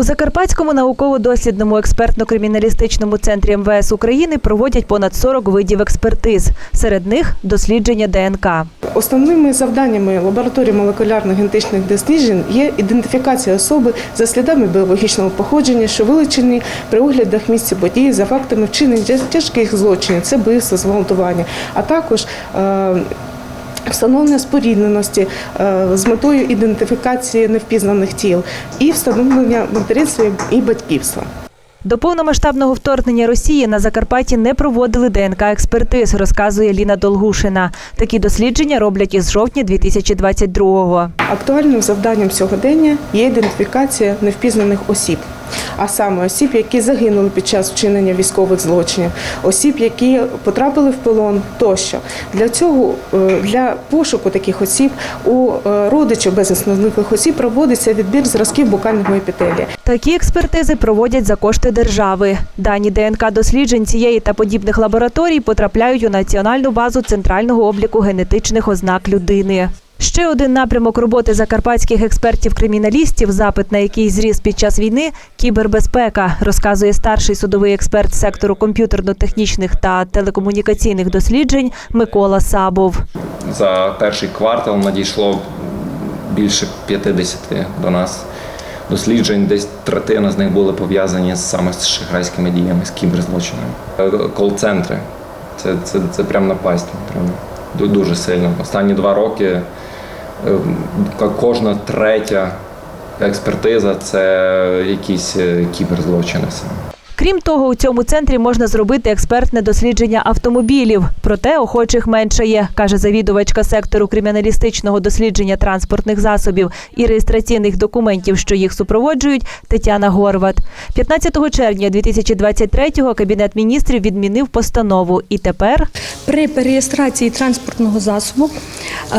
У Закарпатському науково-дослідному експертно-криміналістичному центрі МВС України проводять понад 40 видів експертиз. Серед них дослідження ДНК. Основними завданнями лабораторії молекулярно-генетичних досліджень є ідентифікація особи за слідами біологічного походження, що вилучені при оглядах місця події за фактами вчинення тяжких злочинів, це вбивство, зґвалтування, а також е, Встановлення спорідненості е, з метою ідентифікації невпізнаних тіл і встановлення материнства і батьківства. До повномасштабного вторгнення Росії на Закарпатті не проводили ДНК експертиз, розказує Ліна Долгушина. Такі дослідження роблять із жовтня 2022-го. Актуальним завданням сьогодення є ідентифікація невпізнаних осіб, а саме осіб, які загинули під час вчинення військових злочинів, осіб, які потрапили в полон тощо. Для цього е, для пошуку таких осіб у е, родичів безвісно зниклих осіб проводиться відбір зразків букального епітелія. Такі експертизи проводять за кошти держави. Дані ДНК досліджень цієї та подібних лабораторій потрапляють у національну базу центрального обліку генетичних ознак людини. Ще один напрямок роботи закарпатських експертів-криміналістів, запит на який зріс під час війни кібербезпека, розказує старший судовий експерт сектору комп'ютерно-технічних та телекомунікаційних досліджень Микола Сабов. За перший квартал надійшло більше 50 до нас досліджень. Десь третина з них були пов'язані саме з шахрайськими діями, з кіберзлочинами. Кол-центри. Це, це, це прям напасть. Прям ду- дуже сильно. Останні два роки кожна третя експертиза це якісь е, кіберзлочини саме. Крім того, у цьому центрі можна зробити експертне дослідження автомобілів. Проте охочих меншає, каже завідувачка сектору криміналістичного дослідження транспортних засобів і реєстраційних документів, що їх супроводжують, Тетяна Горват. 15 червня 2023-го Кабінет міністрів відмінив постанову. І тепер При переєстрації транспортного засобу е,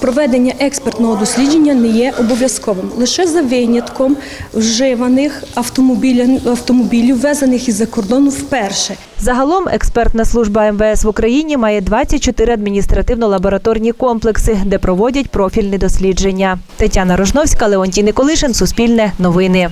проведення експертного дослідження не є обов'язковим. Лише за винятком вживаних автомобілів, автомобілів ввезених із-за кордону вперше. загалом експертна служба МВС в Україні має 24 адміністративно-лабораторні комплекси, де проводять профільні дослідження. Тетяна Рожновська, Леонтій Николишин, Суспільне новини.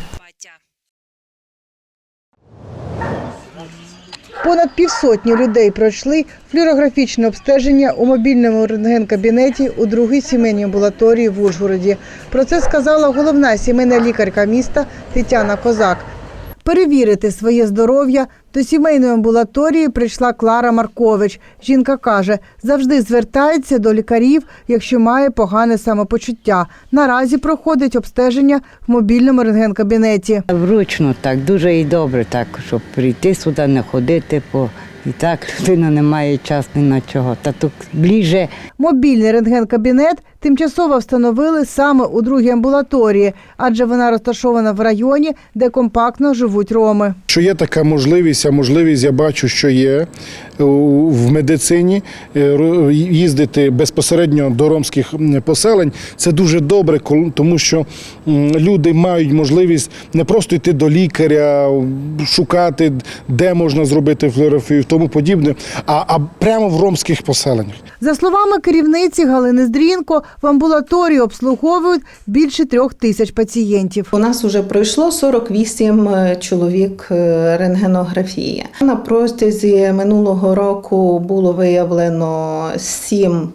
Понад півсотні людей пройшли флюорографічне обстеження у мобільному рентген-кабінеті у другій сімейній амбулаторії в Ужгороді. Про це сказала головна сімейна лікарка міста Тетяна Козак. Перевірити своє здоров'я до сімейної амбулаторії прийшла Клара Маркович. Жінка каже, завжди звертається до лікарів, якщо має погане самопочуття. Наразі проходить обстеження в мобільному рентген-кабінеті. Вручно так, дуже і добре, так, щоб прийти сюди, не ходити, бо і так людина не має часу ні на чого. Та тут ближче Мобільний рентген-кабінет тимчасово встановили саме у другій амбулаторії, адже вона розташована в районі, де компактно живуть роми. Що є така можливість, а можливість я бачу, що є е, в медицині е, їздити безпосередньо до ромських поселень. Це дуже добре, тому що люди мають можливість не просто йти до лікаря, шукати, де можна зробити флюорографію і тому подібне, а, а прямо в ромських поселеннях. За словами керівниці Галини Здрінко, в амбулаторії обслуговують більше трьох тисяч пацієнтів. У нас вже пройшло 48 чоловік е, рентгенографії. На протязі минулого року було виявлено 7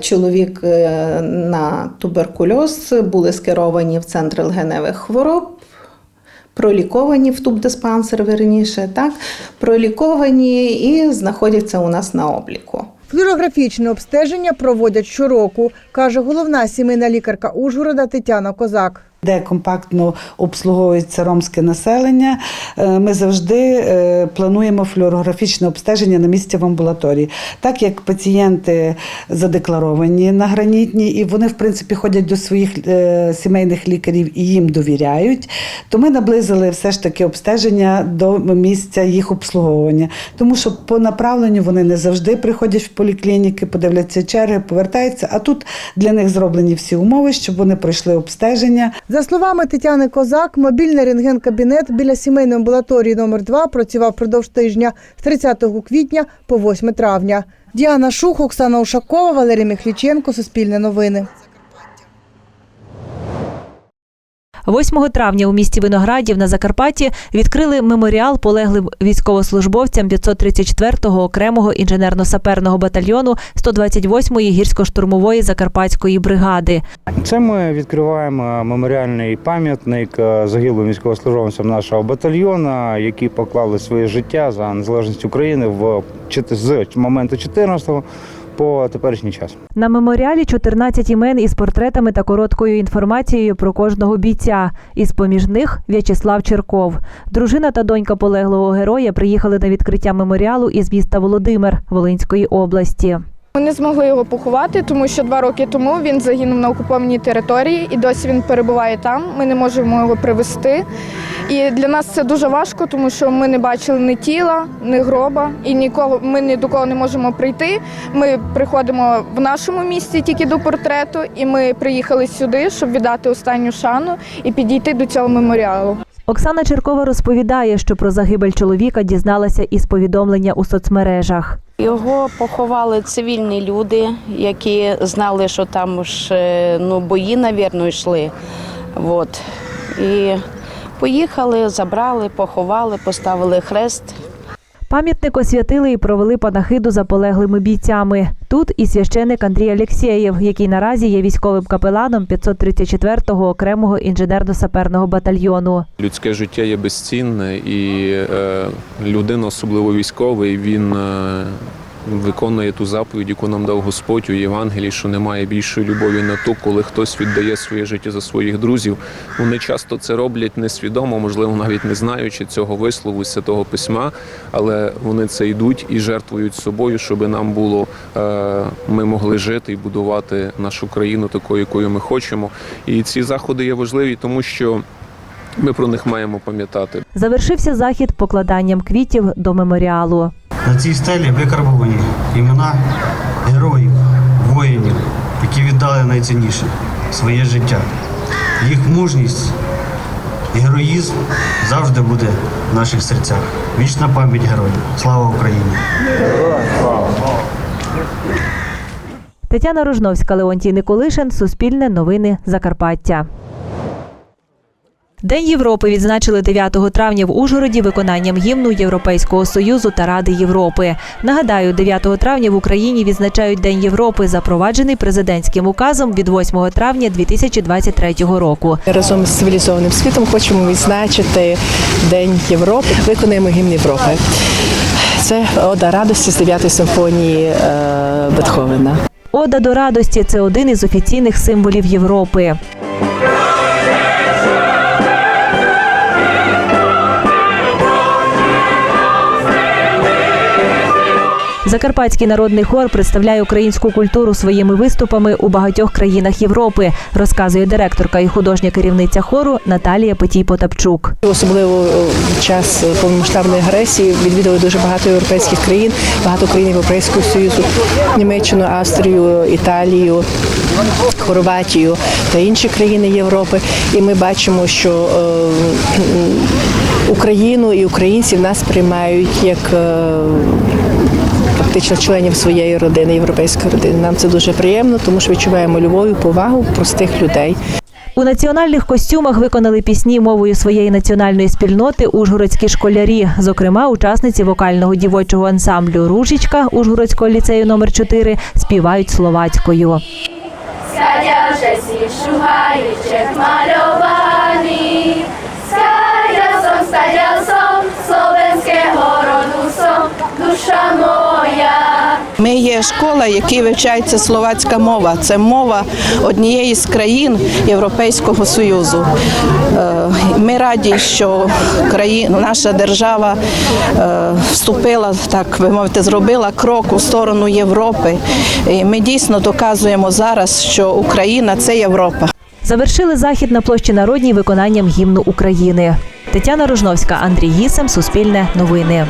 чоловік е, на туберкульоз, були скеровані в центр легеневих хвороб. Проліковані в тубдиспансер, верніше, так проліковані і знаходяться у нас на обліку. Флюорографічне обстеження проводять щороку, каже головна сімейна лікарка Ужгорода Тетяна Козак. Де компактно обслуговується ромське населення. е, Ми завжди е, плануємо флюорографічне обстеження на місці в амбулаторії. Так як пацієнти задекларовані на гранітні, і вони, в принципі, ходять до своїх е, сімейних лікарів і їм довіряють, то ми наблизили все ж таки обстеження до місця їх обслуговування. Тому що по направленню вони не завжди приходять в поліклініки, подивляться черги, повертаються. А тут для них зроблені всі умови, щоб вони пройшли обстеження. За словами Тетяни Козак, мобільний рентген-кабінет біля сімейної амбулаторії номер 2 працював впродовж тижня з 30 квітня по 8 травня. Діана Шух, Оксана Ушакова, Валерій Міхліченко, Суспільне новини. 8 травня у місті Виноградів на Закарпатті відкрили меморіал полеглим військовослужбовцям 534-го окремого інженерно-саперного батальйону 128-ї гірсько-штурмової закарпатської бригади. Це ми відкриваємо меморіальний пам'ятник е, загиблим військовослужбовцям нашого батальйону, які поклали своє життя за незалежність України в з моменту 14-го по теперішній час. На меморіалі 14 імен із портретами та короткою інформацією про кожного бійця. Із поміж них В'ячеслав Черков. Дружина та донька полеглого героя приїхали на відкриття меморіалу із міста Володимир Волинської області. Ми не змогли його поховати, тому що два роки тому він загинув на окупованій території і досі він перебуває там. Ми не можемо його привезти. І для нас це дуже важко, тому що ми не бачили ні тіла, ні гроба, і нікого ми ні до кого не можемо прийти. Ми приходимо в нашому місті тільки до портрету, і ми приїхали сюди, щоб віддати останню шану і підійти до цього меморіалу. Оксана Черкова розповідає, що про загибель чоловіка дізналася із повідомлення у соцмережах. Його поховали цивільні люди, які знали, що там ж ну, бої, навірно, йшли. От. І поїхали, забрали, поховали, поставили хрест. Пам'ятник освятили і провели панахиду за полеглими бійцями. Тут і священик Андрій Алєксєєв, який наразі є військовим капеланом 534-го окремого інженерно-саперного батальйону. Людське життя є безцінне, і е, людина, особливо військовий, він е, виконує ту заповідь, яку нам дав Господь у Євангелії, що немає більшої любові на ту, коли хтось віддає своє життя за своїх друзів. Вони часто це роблять несвідомо, можливо, навіть не знаючи цього вислову з святого письма, але вони це йдуть і жертвують собою, щоб нам було е, ми могли жити і будувати нашу країну такою, якою ми хочемо. І ці заходи є важливі, тому що. Ми про них маємо пам'ятати. Завершився захід покладанням квітів до меморіалу. На цій стелі викарбовані імена героїв, воїнів, які віддали найцінніше своє життя. Їх мужність і героїзм завжди буде в наших серцях. Вічна пам'ять героїв. Слава Україні! Тетяна Рожновська, Леонтій Николишин, Суспільне новини Закарпаття. День Європи відзначили 9 травня в Ужгороді виконанням гімну Європейського союзу та Ради Європи. Нагадаю, 9 травня в Україні відзначають День Європи, запроваджений президентським указом від 8 травня 2023 року. Разом з цивілізованим світом хочемо відзначити День Європи. Виконуємо гімн Європи. Це ода радості з 9 симфонії е, Бетховена. Ода до радості це один із офіційних символів Європи. Закарпатський народний хор представляє українську культуру своїми виступами у багатьох країнах Європи, розказує директорка і художня керівниця хору Наталія Петій Потапчук. Особливо в час повномасштабної агресії відвідали дуже багато європейських країн, багато країн Європейського Союзу, Німеччину, Австрію, Італію, Хорватію та інші країни Європи. І ми бачимо, що е, Україну і українців нас приймають як е, фактично членів своєї родини, європейської родини. Нам це дуже приємно, тому що відчуваємо любов і повагу простих людей. У національних костюмах виконали пісні мовою своєї національної спільноти ужгородські школярі, зокрема, учасниці вокального дівочого ансамблю Ружічка Ужгородського ліцею номер 4 співають словацькою. Że dusza moja. Ми є школа, в якій вивчається словацька мова. Це мова однієї з країн Європейського Союзу. Е, Ми раді, що країна, наша держава е, вступила, так би мовити, зробила крок у сторону Європи. І ми дійсно доказуємо зараз, що Україна це Європа. Завершили захід на площі Народній виконанням гімну України. Тетяна Рожновська, Андрій Гісем, Суспільне новини.